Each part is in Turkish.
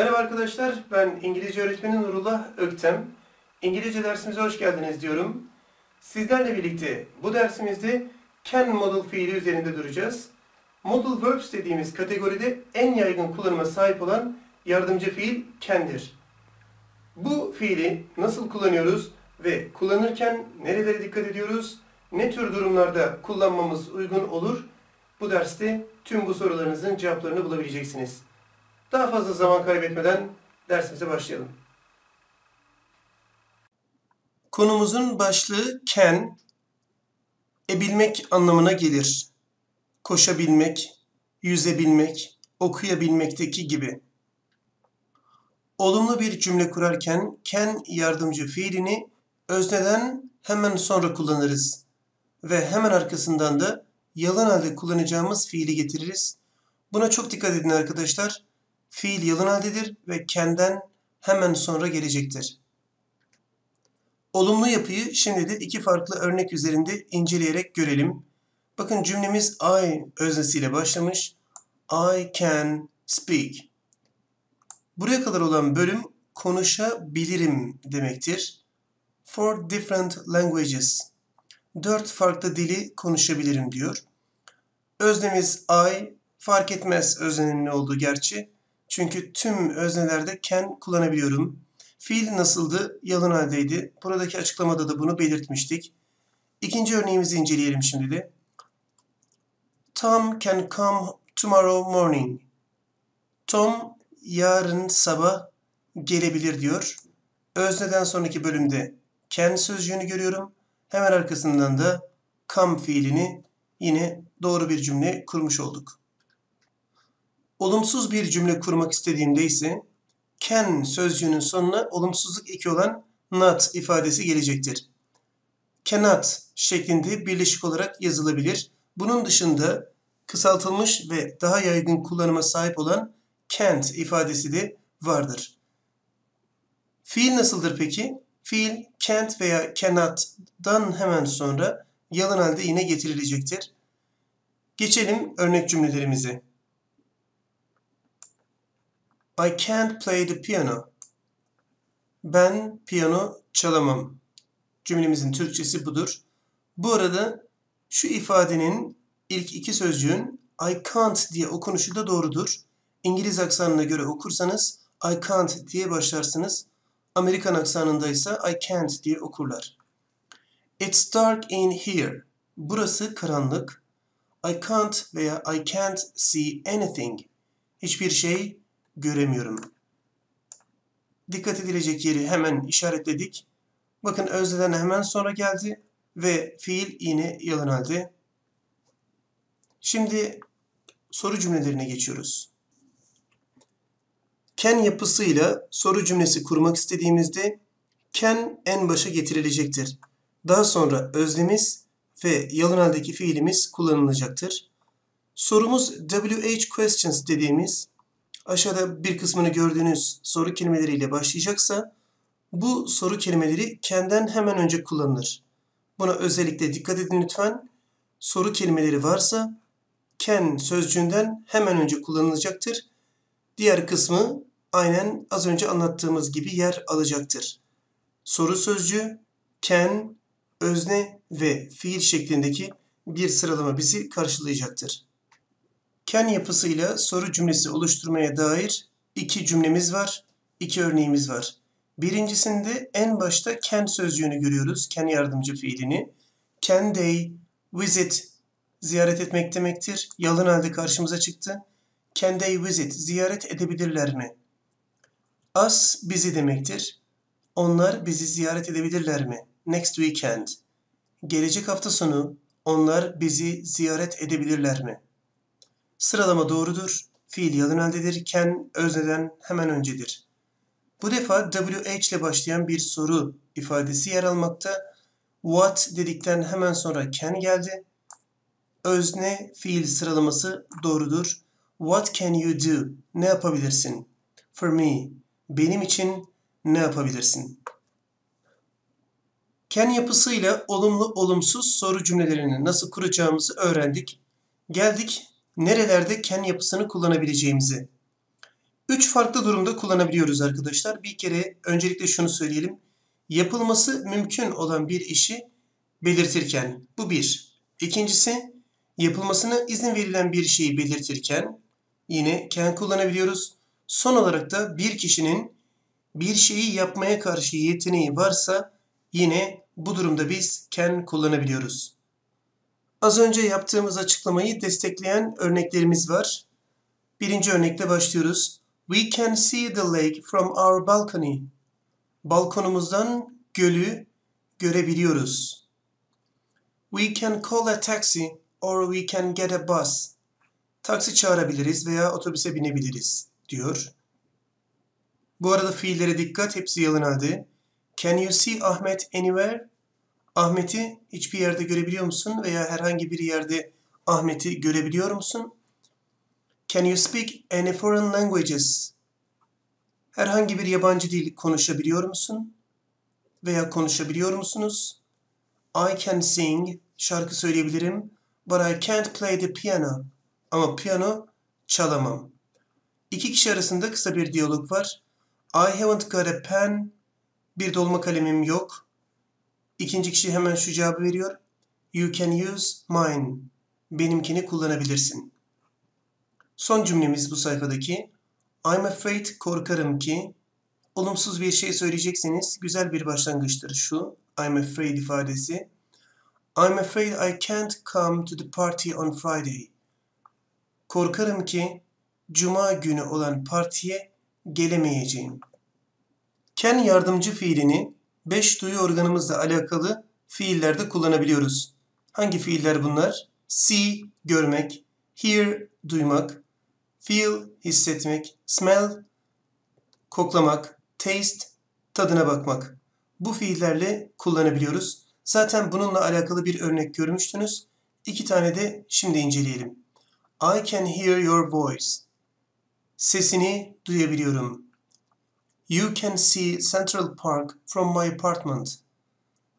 Merhaba arkadaşlar, ben İngilizce öğretmeni Nurullah Öktem. İngilizce dersimize hoş geldiniz diyorum. Sizlerle birlikte bu dersimizde can model fiili üzerinde duracağız. Model verbs dediğimiz kategoride en yaygın kullanıma sahip olan yardımcı fiil can'dir. Bu fiili nasıl kullanıyoruz ve kullanırken nerelere dikkat ediyoruz, ne tür durumlarda kullanmamız uygun olur? Bu derste tüm bu sorularınızın cevaplarını bulabileceksiniz. Daha fazla zaman kaybetmeden dersimize başlayalım. Konumuzun başlığı can, ebilmek anlamına gelir. Koşabilmek, yüzebilmek, okuyabilmekteki gibi. Olumlu bir cümle kurarken can yardımcı fiilini özneden hemen sonra kullanırız ve hemen arkasından da yalan halde kullanacağımız fiili getiririz. Buna çok dikkat edin arkadaşlar. Fiil yalın haldedir ve kenden hemen sonra gelecektir. Olumlu yapıyı şimdi de iki farklı örnek üzerinde inceleyerek görelim. Bakın cümlemiz I öznesiyle başlamış. I can speak. Buraya kadar olan bölüm konuşabilirim demektir. For different languages. Dört farklı dili konuşabilirim diyor. Öznemiz I fark etmez öznenin ne olduğu gerçi. Çünkü tüm öznelerde can kullanabiliyorum. Fiil nasıldı? Yalın haldeydi. Buradaki açıklamada da bunu belirtmiştik. İkinci örneğimizi inceleyelim şimdi de. Tom can come tomorrow morning. Tom yarın sabah gelebilir diyor. Özneden sonraki bölümde can sözcüğünü görüyorum. Hemen arkasından da come fiilini yine doğru bir cümle kurmuş olduk. Olumsuz bir cümle kurmak istediğimde ise can sözcüğünün sonuna olumsuzluk eki olan not ifadesi gelecektir. Cannot şeklinde birleşik olarak yazılabilir. Bunun dışında kısaltılmış ve daha yaygın kullanıma sahip olan can't ifadesi de vardır. Fiil nasıldır peki? Fiil can't veya cannot'dan hemen sonra yalın halde yine getirilecektir. Geçelim örnek cümlelerimize. I can't play the piano. Ben piyano çalamam. Cümlemizin Türkçesi budur. Bu arada şu ifadenin ilk iki sözcüğün I can't diye okunuşu da doğrudur. İngiliz aksanına göre okursanız I can't diye başlarsınız. Amerikan aksanında ise I can't diye okurlar. It's dark in here. Burası karanlık. I can't veya I can't see anything. Hiçbir şey göremiyorum. Dikkat edilecek yeri hemen işaretledik. Bakın özneden hemen sonra geldi ve fiil yine yalın halde. Şimdi soru cümlelerine geçiyoruz. Can yapısıyla soru cümlesi kurmak istediğimizde can en başa getirilecektir. Daha sonra öznemiz ve yalın haldeki fiilimiz kullanılacaktır. Sorumuz WH questions dediğimiz aşağıda bir kısmını gördüğünüz soru kelimeleriyle başlayacaksa bu soru kelimeleri kendinden hemen önce kullanılır. Buna özellikle dikkat edin lütfen. Soru kelimeleri varsa can sözcüğünden hemen önce kullanılacaktır. Diğer kısmı aynen az önce anlattığımız gibi yer alacaktır. Soru sözcüğü, can, özne ve fiil şeklindeki bir sıralama bizi karşılayacaktır. Can yapısıyla soru cümlesi oluşturmaya dair iki cümlemiz var, iki örneğimiz var. Birincisinde en başta can sözcüğünü görüyoruz, can yardımcı fiilini. Can they visit ziyaret etmek demektir. Yalın halde karşımıza çıktı. Can they visit ziyaret edebilirler mi? Us bizi demektir. Onlar bizi ziyaret edebilirler mi? Next weekend. Gelecek hafta sonu onlar bizi ziyaret edebilirler mi? Sıralama doğrudur. Fiil yalın haldedir. Can özneden hemen öncedir. Bu defa WH ile başlayan bir soru ifadesi yer almakta. What dedikten hemen sonra can geldi. Özne fiil sıralaması doğrudur. What can you do? Ne yapabilirsin? For me. Benim için ne yapabilirsin? Can yapısıyla olumlu olumsuz soru cümlelerini nasıl kuracağımızı öğrendik. Geldik nerelerde can yapısını kullanabileceğimizi. Üç farklı durumda kullanabiliyoruz arkadaşlar. Bir kere öncelikle şunu söyleyelim. Yapılması mümkün olan bir işi belirtirken bu bir. İkincisi yapılmasına izin verilen bir şeyi belirtirken yine can kullanabiliyoruz. Son olarak da bir kişinin bir şeyi yapmaya karşı yeteneği varsa yine bu durumda biz can kullanabiliyoruz. Az önce yaptığımız açıklamayı destekleyen örneklerimiz var. Birinci örnekte başlıyoruz. We can see the lake from our balcony. Balkonumuzdan gölü görebiliyoruz. We can call a taxi or we can get a bus. Taksi çağırabiliriz veya otobüse binebiliriz diyor. Bu arada fiillere dikkat, hepsi yalın halde. Can you see Ahmet anywhere? Ahmet'i hiçbir yerde görebiliyor musun? Veya herhangi bir yerde Ahmet'i görebiliyor musun? Can you speak any foreign languages? Herhangi bir yabancı dil konuşabiliyor musun? Veya konuşabiliyor musunuz? I can sing, şarkı söyleyebilirim. But I can't play the piano. Ama piyano çalamam. İki kişi arasında kısa bir diyalog var. I haven't got a pen. Bir dolma kalemim yok. İkinci kişi hemen şu cevabı veriyor. You can use mine. Benimkini kullanabilirsin. Son cümlemiz bu sayfadaki. I'm afraid korkarım ki olumsuz bir şey söyleyecekseniz güzel bir başlangıçtır şu. I'm afraid ifadesi. I'm afraid I can't come to the party on Friday. Korkarım ki cuma günü olan partiye gelemeyeceğim. Can yardımcı fiilini beş duyu organımızla alakalı fiillerde kullanabiliyoruz. Hangi fiiller bunlar? See, görmek, hear, duymak, feel, hissetmek, smell, koklamak, taste, tadına bakmak. Bu fiillerle kullanabiliyoruz. Zaten bununla alakalı bir örnek görmüştünüz. İki tane de şimdi inceleyelim. I can hear your voice. Sesini duyabiliyorum. You can see Central Park from my apartment.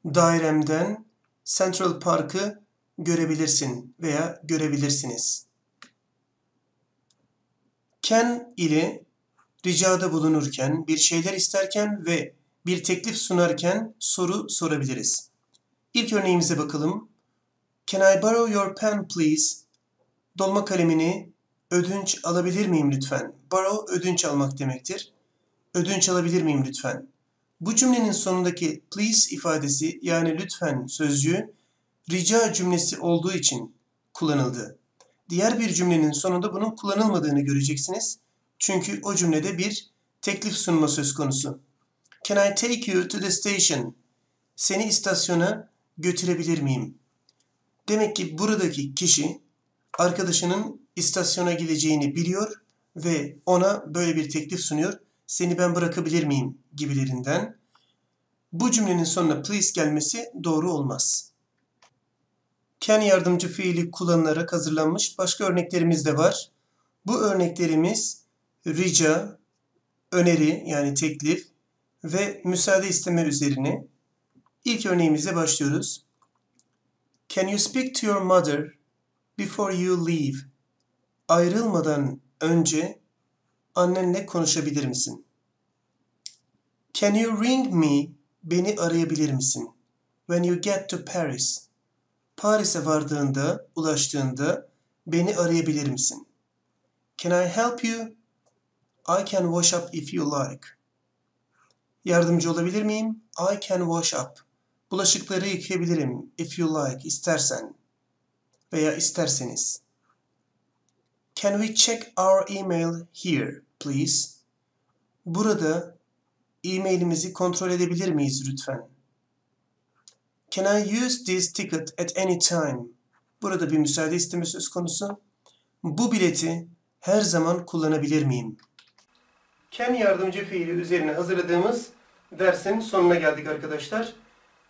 Dairemden Central Park'ı görebilirsin veya görebilirsiniz. Can ile ricada bulunurken, bir şeyler isterken ve bir teklif sunarken soru sorabiliriz. İlk örneğimize bakalım. Can I borrow your pen please? Dolma kalemini ödünç alabilir miyim lütfen? Borrow ödünç almak demektir. Ödünç alabilir miyim lütfen? Bu cümlenin sonundaki please ifadesi yani lütfen sözcüğü rica cümlesi olduğu için kullanıldı. Diğer bir cümlenin sonunda bunun kullanılmadığını göreceksiniz. Çünkü o cümlede bir teklif sunma söz konusu. Can I take you to the station? Seni istasyona götürebilir miyim? Demek ki buradaki kişi arkadaşının istasyona gideceğini biliyor ve ona böyle bir teklif sunuyor. Seni ben bırakabilir miyim gibilerinden. Bu cümlenin sonuna please gelmesi doğru olmaz. Can yardımcı fiili kullanılarak hazırlanmış başka örneklerimiz de var. Bu örneklerimiz rica, öneri yani teklif ve müsaade isteme üzerine. İlk örneğimize başlıyoruz. Can you speak to your mother before you leave? Ayrılmadan önce annenle konuşabilir misin? Can you ring me? Beni arayabilir misin? When you get to Paris. Paris'e vardığında, ulaştığında beni arayabilir misin? Can I help you? I can wash up if you like. Yardımcı olabilir miyim? I can wash up. Bulaşıkları yıkayabilirim if you like, istersen veya isterseniz. Can we check our email here, please? Burada e-mailimizi kontrol edebilir miyiz lütfen? Can I use this ticket at any time? Burada bir müsaade isteme söz konusu. Bu bileti her zaman kullanabilir miyim? Can yardımcı fiili üzerine hazırladığımız dersin sonuna geldik arkadaşlar.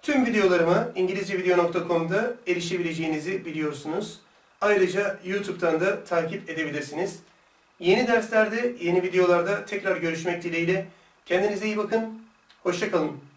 Tüm videolarıma ingilizcevideo.com'da erişebileceğinizi biliyorsunuz. Ayrıca YouTube'dan da takip edebilirsiniz. Yeni derslerde, yeni videolarda tekrar görüşmek dileğiyle. Kendinize iyi bakın. Hoşçakalın.